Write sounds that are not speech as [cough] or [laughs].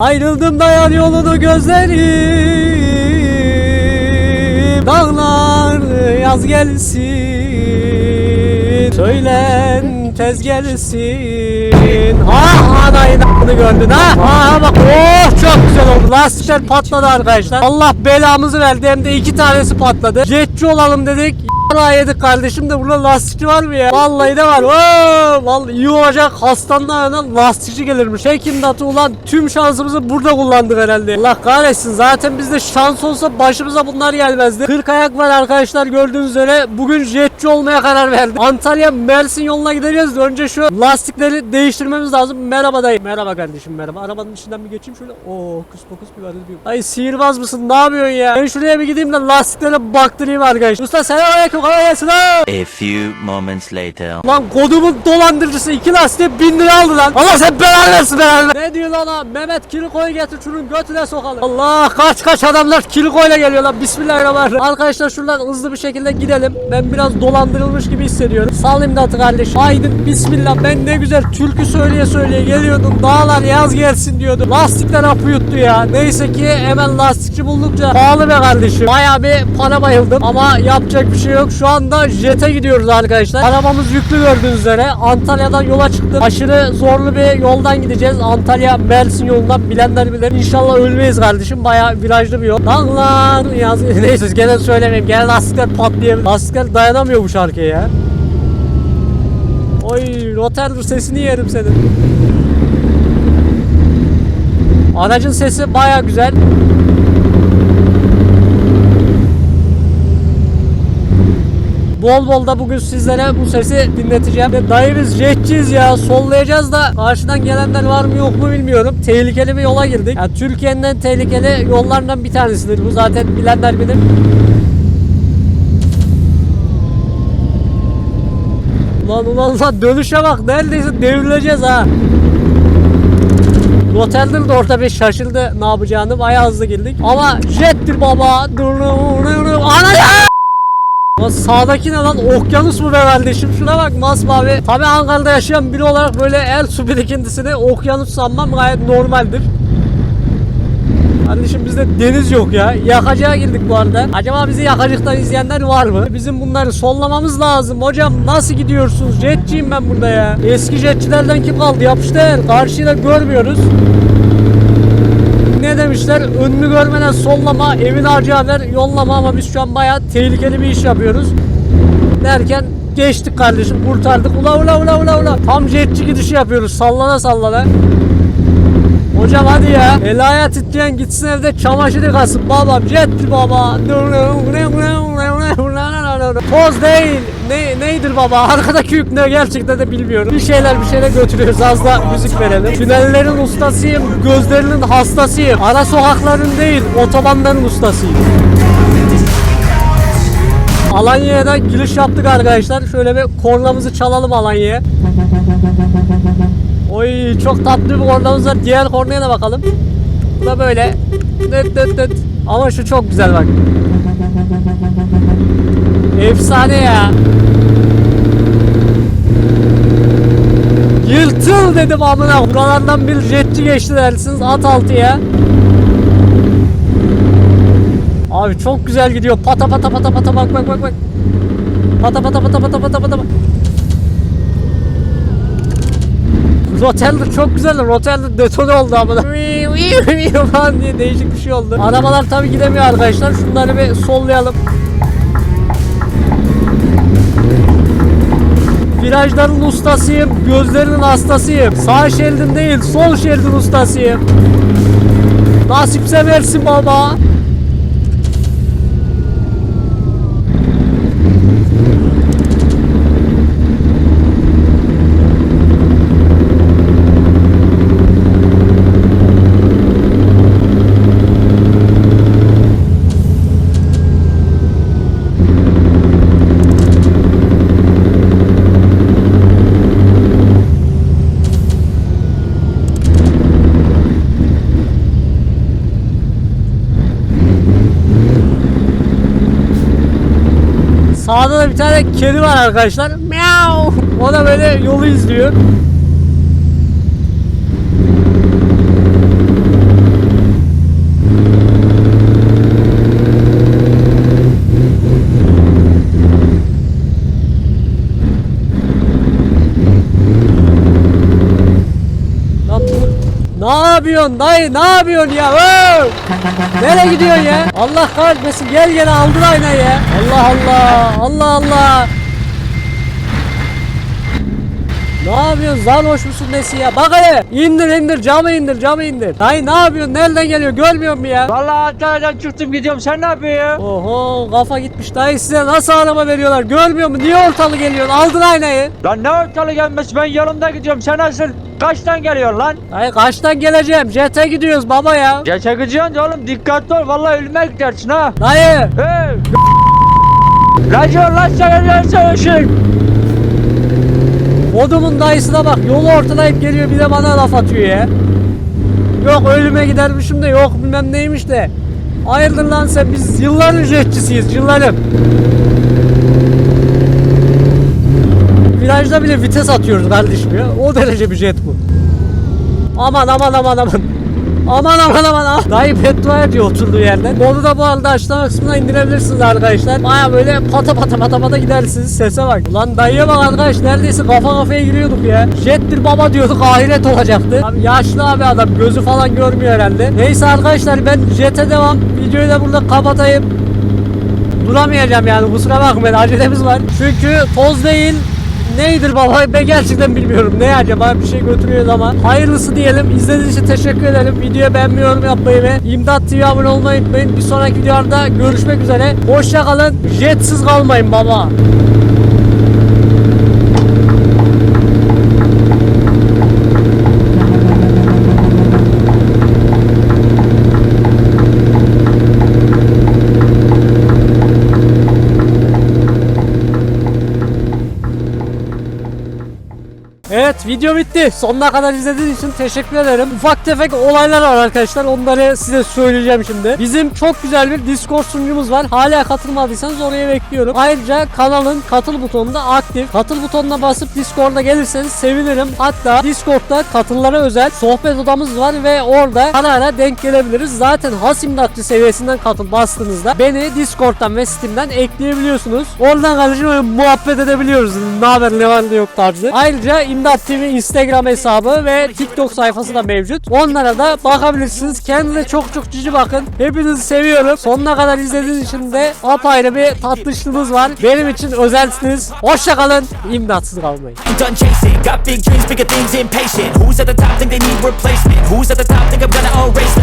Ayrıldım dayan yolunu gözlerim. Dağlar yaz gelsin. Söylen tez gelsin. Ha anayın a**ını gördün ha? Ha bak oh çok güzel oldu. Lastikler patladı arkadaşlar. Allah belamızı verdi. Hem de iki tanesi patladı. Jetçi olalım dedik Yara yedik kardeşim de burada lastikçi var mı ya? Vallahi de var. Oo, vallahi iyi olacak. Hastanın lastikçi gelirmiş. Hekim datı ulan tüm şansımızı burada kullandık herhalde. Allah kahretsin. Zaten bizde şans olsa başımıza bunlar gelmezdi. 40 ayak var arkadaşlar gördüğünüz üzere. Bugün jetçi olmaya karar verdim. Antalya Mersin yoluna gideceğiz. de Önce şu lastikleri değiştirmemiz lazım. Merhaba dayı. Merhaba kardeşim merhaba. Arabanın içinden bir geçeyim şöyle. Oo kız pokus bir bir. Ay sihirbaz mısın? Ne yapıyorsun ya? Ben şuraya bir gideyim de lastiklere baktırayım arkadaşlar. Usta selamünaleyküm. Kolay gelsin ha. A few moments later. Lan kodumun dolandırıcısı iki lastiğe bin lira aldı lan. Allah sen belanı versin belanı. Ne diyor lan ha? Mehmet Kiriko'yu getir şunun götüne sokalım. Allah kaç kaç adamlar Kiriko'yla geliyor lan. Bismillahirrahmanirrahim. Arkadaşlar şuradan hızlı bir şekilde gidelim. Ben biraz dolandırılmış gibi hissediyorum. Sal imdatı kardeş. Haydi bismillah. Ben ne güzel türkü söyleye söyleye geliyordum. Dağlar yaz gelsin diyordu. Lastikler apı yuttu ya. Neyse ki hemen lastikçi buldukça pahalı be kardeşim. Baya bir para bayıldım ama yapacak bir şey yok. Şu anda jete gidiyoruz arkadaşlar. Arabamız yüklü gördüğünüz üzere. Antalya'dan yola çıktık. Aşırı zorlu bir yoldan gideceğiz. Antalya Mersin yolundan bilenler bilir. İnşallah ölmeyiz kardeşim. Baya virajlı bir yol. Dağlar yaz. [laughs] Neyse gene söylemeyeyim. Gene lastikler patlayabilir. Lastikler dayanamıyor bu şarkıya ya. Oy Rotterdam sesini yerim senin. Aracın sesi baya güzel. Bol bol da bugün sizlere bu sesi dinleteceğim. Ve dayı jetçiyiz ya sollayacağız da karşıdan gelenler var mı yok mu bilmiyorum. Tehlikeli bir yola girdik. Yani Türkiye'nin en tehlikeli yollarından bir tanesidir. Bu zaten bilenler bilir. Ulan ulan ulan dönüşe bak neredeyse devrileceğiz ha. Rotterdam da orada bir şaşırdı ne yapacağını bayağı hızlı girdik. Ama jettir baba. Ana ya! Lan sağdaki ne lan? Okyanus mu be kardeşim? Şuna bak masmavi. Tabi Ankara'da yaşayan biri olarak böyle el su birikintisini okyanus sanmam gayet normaldir. Kardeşim bizde deniz yok ya. Yakacığa girdik bu arada. Acaba bizi yakacıktan izleyenler var mı? Bizim bunları sollamamız lazım. Hocam nasıl gidiyorsunuz? Jetçiyim ben burada ya. Eski jetçilerden kim kaldı? Yapıştır. Karşıyı da görmüyoruz. Ne demişler? Önünü görmeden sollama, evin harcı haber yollama ama biz şu an bayağı tehlikeli bir iş yapıyoruz. Derken geçtik kardeşim kurtardık. Ula ula ula ula ula. Tam jetçi gidişi yapıyoruz. Sallana sallana. Hocam hadi ya. El ayağı titreyen gitsin evde çamaşır yıkasın babam. Jetçi baba. Toz değil. Ne, neydir baba? [laughs] Arkadaki yük ne gerçekten de bilmiyorum. Bir şeyler bir şeyler götürüyoruz. Az da müzik verelim. Tünellerin ustasıyım. Gözlerinin hastasıyım. Ara sokakların değil, otobanların ustasıyım. Alanya'ya da giriş yaptık arkadaşlar. Şöyle bir kornamızı çalalım Alanya'ya. Oy çok tatlı bir kornamız var. Diğer kornaya da bakalım. Bu da böyle. Dıt dıt dıt. Ama şu çok güzel bak. Efsane ya. Yırtıl dedim amına. Buralardan bir jetçi geçti dersiniz. At altıya. Abi çok güzel gidiyor. Pata pata pata pata bak bak bak bak. Pata pata pata pata pata pata. Rotterdam çok güzel. Rotterdam detone oldu amına. [laughs] falan diye değişik bir şey oldu. Arabalar tabi gidemiyor arkadaşlar. Şunları bir sollayalım. Virajların ustasıyım, gözlerinin hastasıyım. Sağ şeridin değil, sol şeridin ustasıyım. Nasipse versin baba. Sağda da bir tane kedi var arkadaşlar. Miau. O da böyle yolu izliyor. Yapıyorsun dayı ne yapıyorsun ya? Oo! Nereye gidiyorsun ya? [laughs] Allah kahretmesin gel gel aldır aynayı ya. Allah Allah Allah Allah. Ne yapıyorsun? Zarhoş musun nesi ya? Bak hele. İndir indir camı indir camı indir. Dayı ne yapıyorsun? Nereden geliyor? Görmüyor musun ya? Vallahi Antalya'dan çıktım gidiyorum sen ne yapıyorsun? Oho kafa gitmiş. Dayı size nasıl araba veriyorlar? Görmüyor musun? Niye ortalı geliyorsun? Aldın aynayı. Lan ne ortalığı gelmesi ben yanında gidiyorum sen nasıl kaçtan geliyorsun lan? Dayı kaçtan geleceğim? Jet'e gidiyoruz baba ya. Geçe gidiyorsun oğlum dikkatli ol vallahi ölüme gidersin ha. Dayı. Hey! Racon lan sen ölüyorsun ışık. Modumun dayısına bak. Yolu ortalayıp geliyor bir de bana laf atıyor ya. Yok ölüme gidermişim de yok bilmem neymiş de. Hayırdır lan sen biz yılların jetçisiyiz yılların. Virajda bile vites atıyoruz kardeşim ya. O derece bir jet bu. Aman aman aman aman. Aman aman aman aman. Dayı beddua ediyor oturduğu yerden. Modu da bu arada açıklama kısmına indirebilirsiniz arkadaşlar. Baya böyle pata pata pata pata gidersiniz. Sese bak. Ulan dayıya bak arkadaş neredeyse kafa kafaya giriyorduk ya. Jettir baba diyorduk ahiret olacaktı. Abi yaşlı abi adam gözü falan görmüyor herhalde. Neyse arkadaşlar ben jete devam. Videoyu da burada kapatayım duramayacağım yani kusura bakmayın acelemiz var. Çünkü toz değil neydir baba? Ben gerçekten bilmiyorum. Ne acaba? Bir şey götürüyoruz ama. Hayırlısı diyelim. İzlediğiniz için teşekkür ederim. Videoya beğenmeyi yorum yapmayı ve İmdat TV abone olmayı unutmayın. Bir sonraki videolarda görüşmek üzere. Hoşça kalın. Jetsiz kalmayın baba video bitti. Sonuna kadar izlediğiniz için teşekkür ederim. Ufak tefek olaylar var arkadaşlar. Onları size söyleyeceğim şimdi. Bizim çok güzel bir Discord sunucumuz var. Hala katılmadıysanız oraya bekliyorum. Ayrıca kanalın katıl butonunda aktif. Katıl butonuna basıp Discord'a gelirseniz sevinirim. Hatta Discord'da katıllara özel sohbet odamız var ve orada ara ara denk gelebiliriz. Zaten has imdatçı seviyesinden katıl bastığınızda beni Discord'dan ve Steam'den ekleyebiliyorsunuz. Oradan kardeşim muhabbet edebiliyoruz. Ne haber ne var ne yok tarzı. Ayrıca İmdat TV Instagram hesabı ve TikTok sayfası da mevcut. Onlara da bakabilirsiniz. Kendinize çok çok cici bakın. Hepinizi seviyorum. Sonuna kadar izlediğiniz için de apayrı bir tatlışlığınız var. Benim için özelsiniz. Hoşça kalın. İmdatsız kalmayın. Who's at the top think they need replacement? Who's at the top think I'm gonna erase